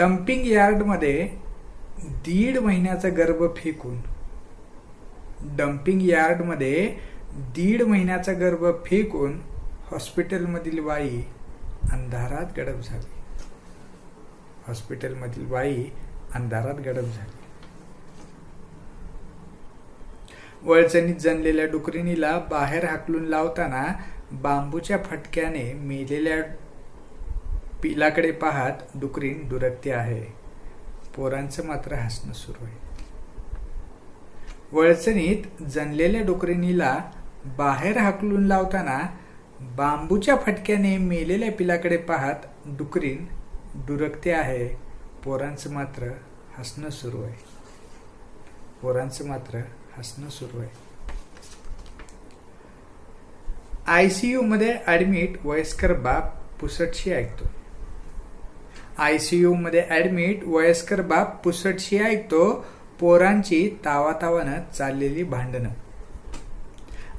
Dumping यार्डमध्ये दीड महिन्याचा गर्भ फेकून डम्पिंग यार्डमध्ये दीड महिन्याचा गर्भ फेकून हॉस्पिटलमधील बाई अंधारात गडप झाली. हॉस्पिटलमधील बाई अंधारात गडप झाली. वळचणीत जनलेल्या डुकरिणीला बाहेर हाकलून लावताना बांबूच्या फटक्याने मेलेल्या पिलाकडे पाहत डुकरीण दुरकते आहे. पोरांचं मात्र हसणं सुरू आहे. वळचणीत जनलेल्या डुकरीनीला बाहेर हाकलून लावताना बांबूच्या फटक्याने मेलेल्या पिलाकडे पाहत डुकरीण डुरकते आहे. पोरांचं मात्र हसणं सुरू आहे. पोरांचं मात्र हसणं सुरू आहे. आय सी यू मध्ये ऍडमिट वयस्कर बाप पुसटशी ऐकतो. आयसीयू मध्ये ऍडमिट वयस्कर बाप पुसटशी ऐकतो पोरांची तावातावानं चाललेली भांडणं.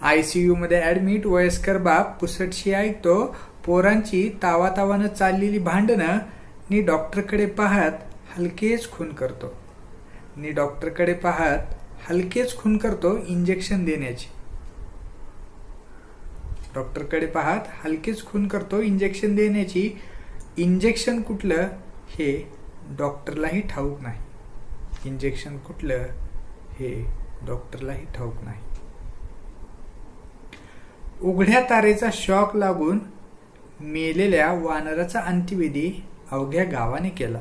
आयसीयू मध्ये ऍडमिट वयस्कर बाप पुसटशी ऐकतो पोरांची तावातावानं चाललेली भांडणं नी डॉक्टरकडे पाहत हलकेच खून करतो. नी डॉक्टरकडे पाहत हलकेच खून करतो इंजेक्शन देण्याची. डॉक्टरकडे पाहत हलकेच खून करतो इंजेक्शन देण्याची इंजेक्शन कुठलं हे डॉक्टरलाही ठाऊक नाही. इंजेक्शन कुठलं हे डॉक्टरलाही ठाऊक नाही. उघड्या तारेचा शॉक लागून मेलेल्या वानराचा अंत्यविधी अवघ्या गावाने केला.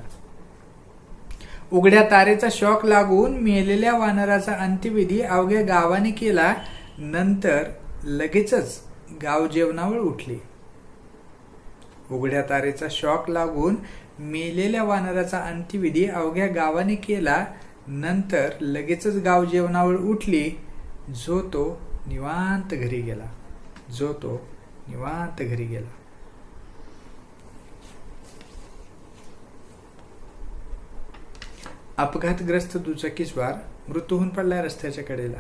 उघड्या तारेचा शॉक लागून मेलेल्या वानराचा अंत्यविधी अवघ्या गावाने केला. नंतर लगेचच गाव जेवणावर उठले. उघड्या तारेचा शॉक लागून मेलेल्या वानराचा अंत्यविधी अवघ्या गावाने केला. नंतर लगेचच गाव जेवणावर उठली. जो तो निवांत घरी गेला. जो तो निवांत घरी गेला. अपघातग्रस्त दुचाकीस्वार मृत्यू होऊन पडला रस्त्याच्या कडेला.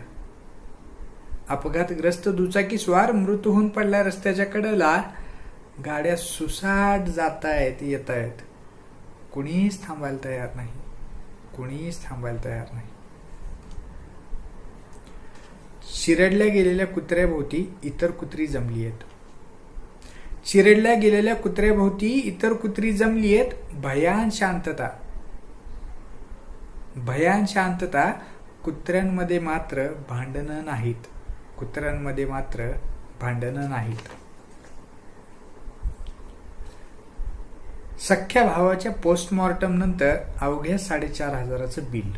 अपघातग्रस्त दुचाकीस्वार मृत्यू होऊन पडला रस्त्याच्या कडेला. गाड्या सुसाट जात आहेत येत आहेत कुणीच थांबायला तयार नाही. कुणीच थांबायला तयार नाही. चिरडल्या गेलेल्या कुत्र्याभोवती इतर कुत्री जमली आहेत. चिरडल्या गेलेल्या कुत्र्याभोवती इतर कुत्री जमली आहेत. भयान शांतता. भयान शांतता कुत्र्यांमध्ये मात्र भांडणं नाहीत. कुत्र्यांमध्ये मात्र भांडणं नाहीत. सख्ख्या भावाच्या पोस्टमॉर्टम नंतर अवघ्या साडेचार हजाराचं बिल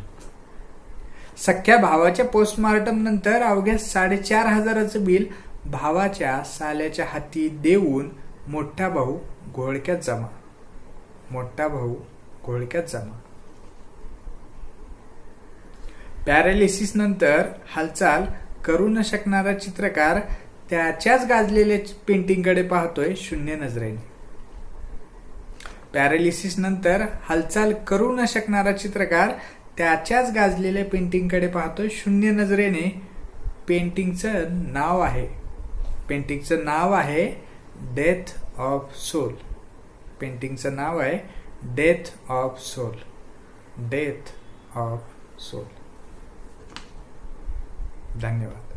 सख्ख्या भावाच्या पोस्टमॉर्टम नंतर अवघ्या साडेचार हजाराचं बिल भावाच्या साल्याच्या हाती देऊन मोठा भाऊ घोळक्यात जमा. मोठा भाऊ घोळक्यात जमा. पॅरालिसिस नंतर हालचाल करू न शकणारा चित्रकार त्याच्याच गाजलेल्या पेंटिंगकडे पाहतोय शून्य नजरेने. पॅरालिसिस नंतर हालचाल करू न शकणारा चित्रकार त्याच्याच गाजलेल्या पेंटिंगकडे पाहतो शून्य नजरेने पेंटिंगचं नाव आहे. पेंटिंगचं नाव आहे डेथ ऑफ सोल पेंटिंगचं नाव आहे death of soul death of soul धन्यवाद.